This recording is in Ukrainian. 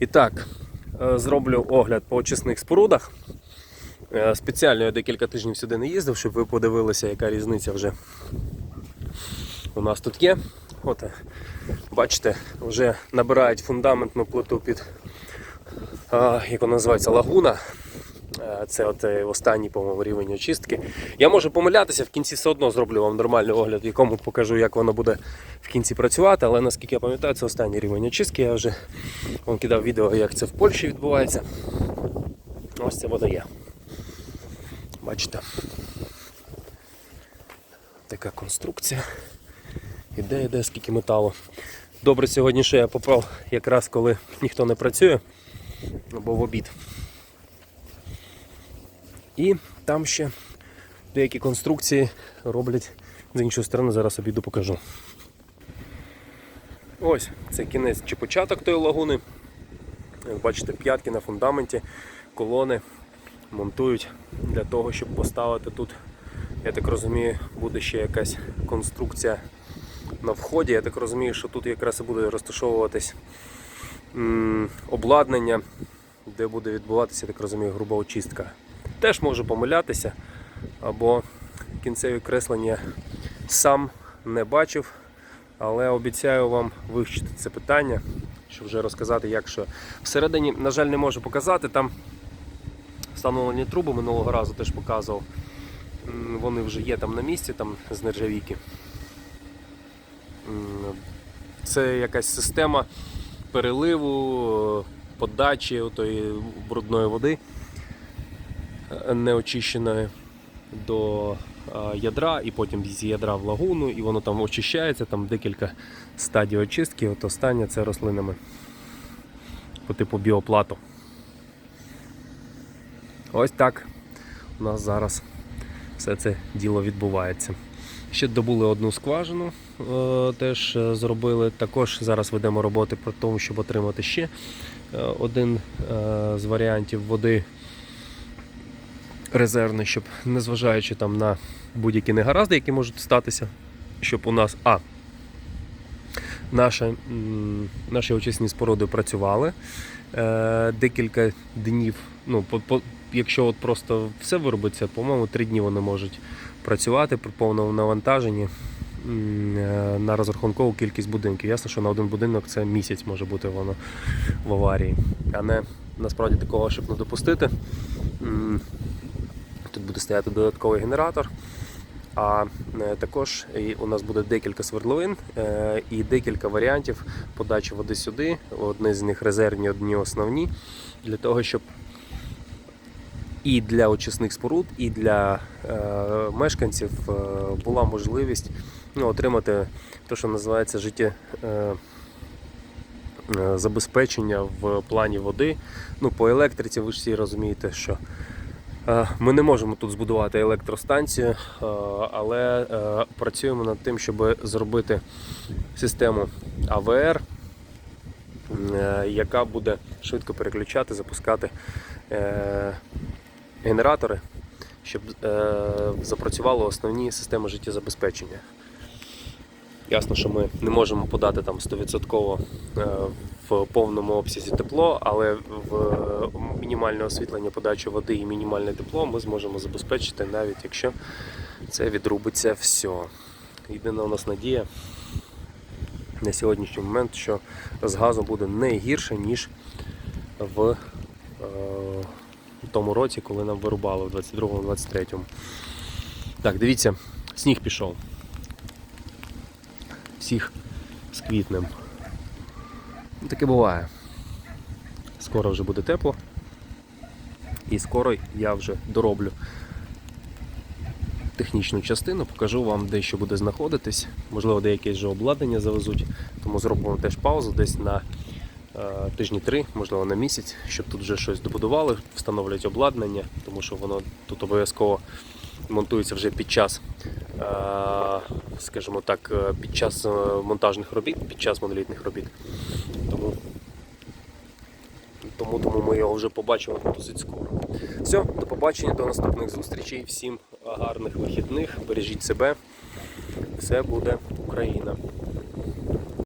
І так, е, зроблю огляд по очисних спорудах. Е, Спеціально я декілька тижнів сюди не їздив, щоб ви подивилися, яка різниця вже у нас тут є. От, бачите, вже набирають фундаментну плиту під, як вона називається, лагуна. Це от е, останній, по-моєму, рівень очистки. Я можу помилятися, в кінці все одно зроблю вам нормальний огляд, в якому покажу, як воно буде в кінці працювати, але наскільки я пам'ятаю, це останній рівень очистки. Я вже вам кидав відео, як це в Польщі відбувається. Ось це вода є. Бачите? Така конструкція. Іде, іде, скільки металу. Добре сьогодні, що я попав якраз коли ніхто не працює, або в обід. І там ще деякі конструкції роблять з іншої сторони, зараз обіду покажу. Ось, це кінець чи початок тої лагуни. Як бачите, п'ятки на фундаменті, колони монтують для того, щоб поставити тут, я так розумію, буде ще якась конструкція на вході. Я так розумію, що тут якраз і буде розташовуватись обладнання, де буде відбуватися, я так розумію, груба очистка. Теж можу помилятися, або кінцеві креслення сам не бачив, але обіцяю вам вивчити це питання, щоб вже розказати, як що. Всередині, на жаль, не можу показати. Там встановлені труби минулого разу теж показував. Вони вже є там на місці, там з нержавійки. Це якась система переливу, подачі тої брудної води е, неочищеної до ядра, і потім з ядра в лагуну, і воно там очищається, там декілька стадій очистки. От остання це рослинами по типу біоплату. Ось так у нас зараз все це діло відбувається. Ще добули одну скважину, е, теж е, зробили. Також зараз ведемо роботи про тому, щоб отримати ще е, один з варіантів води резервний, щоб незважаючи там на будь-які негаразди, які можуть статися, щоб у нас а. Наші, наші очисні споруди працювали е, декілька днів. Ну, по, по, якщо от просто все виробиться, по-моєму, три дні вони можуть працювати при повному навантаженні е, на розрахункову кількість будинків. Ясно, що на один будинок це місяць може бути воно в аварії, а не насправді такого, щоб не допустити. Тут буде стояти додатковий генератор. А е, також у нас буде декілька свердловин е, і декілька варіантів подачі води сюди. Одні з них резервні, одні основні, для того, щоб і для очисних споруд, і для е, мешканців була можливість ну, отримати те, що називається життя. Забезпечення в плані води. Ну, по електриці ви ж всі розумієте, що Ми не можемо тут збудувати електростанцію, е, але е, працюємо над тим, щоб зробити систему АВР, е, яка буде швидко переключати, запускати е, генератори, щоб е, запрацювали основні системи життєзабезпечення. Ясно, що ми не можемо подати там 100% е, в повному обсязі тепло, але в мінімальне освітлення подачі води і мінімальне тепло ми зможемо забезпечити, навіть якщо це відрубиться все. Єдина у нас надія на сьогоднішній момент, що з газом буде не гірше, ніж в е, тому році, коли нам вирубали в 22-23. Так, дивіться, сніг пішов всіх з квітнем. Ну, Таке буває. Скоро вже буде тепло. І скоро я вже дороблю технічну частину, покажу вам, де що буде знаходитись. Можливо, деяке вже обладнання завезуть, тому зробимо теж паузу десь на е, тижні три, можливо на місяць, щоб тут вже щось добудували, встановлять обладнання, тому що воно тут обов'язково монтується вже під час, е, скажімо так, е, під час е, монтажних робіт, під час монолітних робіт. Тому, тому, тому ми його вже побачимо досить скоро. Все, до побачення, до наступних зустрічей. Всім гарних вихідних, бережіть себе. Все буде Україна.